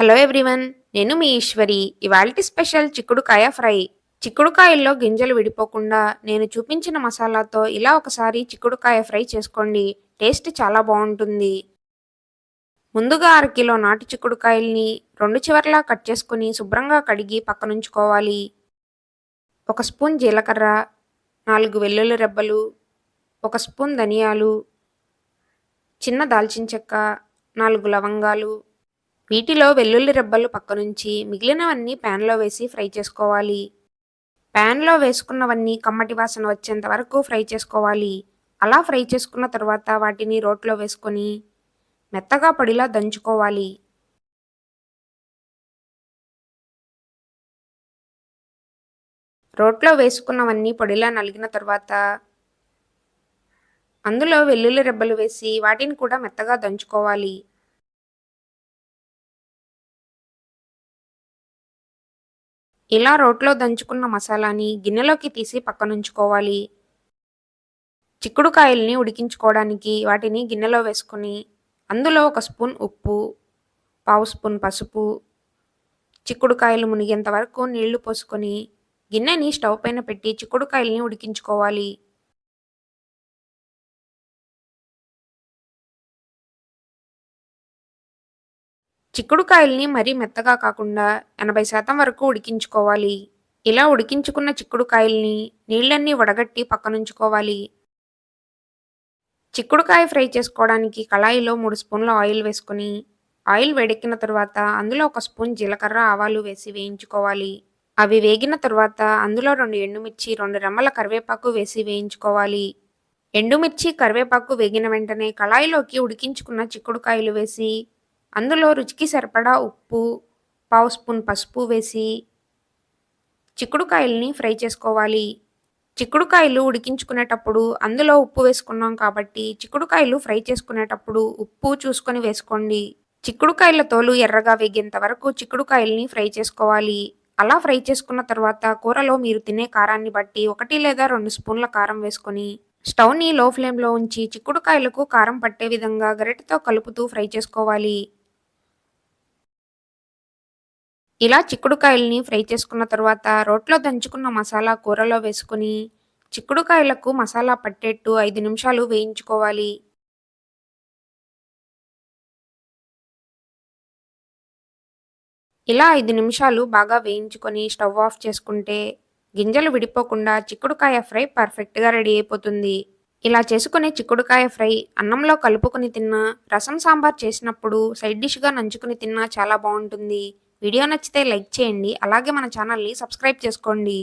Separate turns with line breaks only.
Hello everyone నేను మీ ఈశ్వరి. ఇవాళ special చిక్కుడుకాయ ఫ్రై. చిక్కుడుకాయల్లో గింజలు విడిపోకుండా నేను చూపించిన మసాలాతో ఇలా ఒకసారి చిక్కుడుకాయ ఫ్రై చేసుకోండి. టేస్ట్ చాలా బాగుంటుంది. ముందుగా అరకిలో నాటు చిక్కుడుకాయల్ని రెండు చివర్లా కట్ చేసుకుని శుభ్రంగా కడిగి పక్కనుంచుకోవాలి. ఒక స్పూన్ జీలకర్ర నాలుగు వెల్లుల్లి రెబ్బలు ఒక స్పూన్ ధనియాలు చిన్న దాల్చిన చెక్క నాలుగు లవంగాలు వీటిలో వెల్లుల్లి రెబ్బలు పక్కనుంచి మిగిలినవన్నీ ప్యాన్లో వేసి ఫ్రై చేసుకోవాలి. ప్యాన్లో వేసుకున్నవన్నీ కమ్మటి వాసన వచ్చేంత వరకు ఫ్రై చేసుకోవాలి. అలా ఫ్రై చేసుకున్న తర్వాత వాటిని రోట్లో వేసుకొని మెత్తగా పొడిలా దంచుకోవాలి. రోట్లో వేసుకున్నవన్నీ పొడిలా నలిగిన తర్వాత అందులో వెల్లుల్లి రెబ్బలు వేసి వాటిని కూడా మెత్తగా దంచుకోవాలి. ఇలా రోట్లో దంచుకున్న మసాలాని గిన్నెలోకి తీసి పక్కనుంచుకోవాలి? చిక్కుడుకాయల్ని ఉడికించుకోవడానికి వాటిని గిన్నెలో వేసుకొని అందులో ఒక స్పూన్ ఉప్పు పావు స్పూన్ పసుపు చిక్కుడుకాయలు మునిగేంత వరకు నీళ్ళు పోసుకొని గిన్నెని స్టవ్ పైన పెట్టి చిక్కుడుకాయల్ని ఉడికించుకోవాలి. చిక్కుడుకాయల్ని మరీ మెత్తగా కాకుండా ఎనభై శాతం వరకు ఉడికించుకోవాలి. ఇలా ఉడికించుకున్న చిక్కుడుకాయల్ని నీళ్ళన్నీ వడగట్టి పక్కనుంచుకోవాలి. చిక్కుడుకాయ ఫ్రై చేసుకోవడానికి కళాయిలో మూడు స్పూన్ల ఆయిల్ వేసుకుని ఆయిల్ వేడెక్కిన తర్వాత అందులో ఒక స్పూన్ జీలకర్ర ఆవాలు వేసి వేయించుకోవాలి. అవి వేగిన తర్వాత అందులో రెండు ఎండుమిర్చి రెండు రెమ్మల కరివేపాకు వేసి వేయించుకోవాలి. ఎండుమిర్చి కరివేపాకు వేగిన వెంటనే కళాయిలోకి ఉడికించుకున్న చిక్కుడుకాయలు వేసి అందులో రుచికి సరిపడా ఉప్పు పావు స్పూన్ పసుపు వేసి చిక్కుడుకాయల్ని ఫ్రై చేసుకోవాలి. చిక్కుడుకాయలు ఉడికించుకునేటప్పుడు అందులో ఉప్పు వేసుకున్నాం కాబట్టి చిక్కుడుకాయలు ఫ్రై చేసుకునేటప్పుడు ఉప్పు చూసుకొని వేసుకోండి. చిక్కుడుకాయల తోలు ఎర్రగా వేగేంత వరకు చిక్కుడుకాయల్ని ఫ్రై చేసుకోవాలి. అలా ఫ్రై చేసుకున్న తర్వాత కూరలో మీరు తినే కారాన్ని బట్టి ఒకటి లేదా రెండు స్పూన్ల కారం వేసుకొని స్టవ్ని లో ఫ్లేమ్లో ఉంచి చిక్కుడుకాయలకు కారం పట్టే విధంగా గరిటతో కలుపుతూ ఫ్రై చేసుకోవాలి. ఇలా చిక్కుడుకాయల్ని ఫ్రై చేసుకున్న తర్వాత రోట్లో దంచుకున్న మసాలా కూరలో వేసుకుని చిక్కుడుకాయలకు మసాలా పట్టేట్టు ఐదు నిమిషాలు వేయించుకోవాలి. ఇలా ఐదు నిమిషాలు బాగా వేయించుకొని స్టవ్ ఆఫ్ చేసుకుంటే గింజలు విడిపోకుండా చిక్కుడుకాయ ఫ్రై పర్ఫెక్ట్గా రెడీ అయిపోతుంది. ఇలా చేసుకునే చిక్కుడుకాయ ఫ్రై అన్నంలో కలుపుకొని తిన్నా రసం సాంబార్ చేసినప్పుడు సైడ్ డిష్గా నంచుకుని తిన్నా చాలా బాగుంటుంది. వీడియో నచ్చితే లైక్ చేయండి. అలాగే మన ఛానల్ని సబ్స్క్రైబ్ చేసుకోండి.